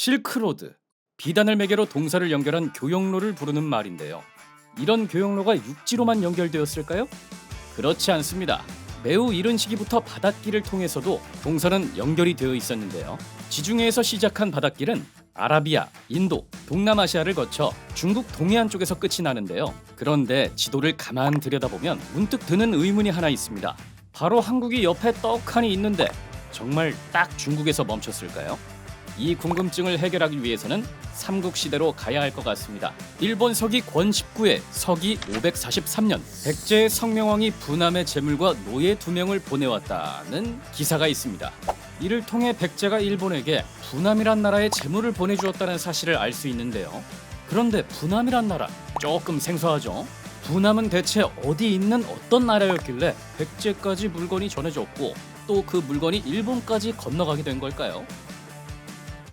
실크로드. 비단을 매개로 동사를 연결한 교역로를 부르는 말인데요. 이런 교역로가 육지로만 연결되었을까요? 그렇지 않습니다. 매우 이른 시기부터 바닷길을 통해서도 동서는 연결이 되어 있었는데요. 지중해에서 시작한 바닷길은 아라비아, 인도, 동남아시아를 거쳐 중국 동해안 쪽에서 끝이 나는데요. 그런데 지도를 가만 들여다보면 문득 드는 의문이 하나 있습니다. 바로 한국이 옆에 떡하니 있는데 정말 딱 중국에서 멈췄을까요? 이 궁금증을 해결하기 위해서는 삼국 시대로 가야 할 것 같습니다. 일본 서기 권 19의 서기 543년 백제의 성명왕이 부남의 제물과 노예 두 명을 보내왔다는 기사가 있습니다. 이를 통해 백제가 일본에게 부남이란 나라에 제물을 보내주었다는 사실을 알 수 있는데요. 그런데 부남이란 나라 조금 생소하죠? 부남은 대체 어디 있는 어떤 나라였길래 백제까지 물건이 전해졌고 또 그 물건이 일본까지 건너가게 된 걸까요?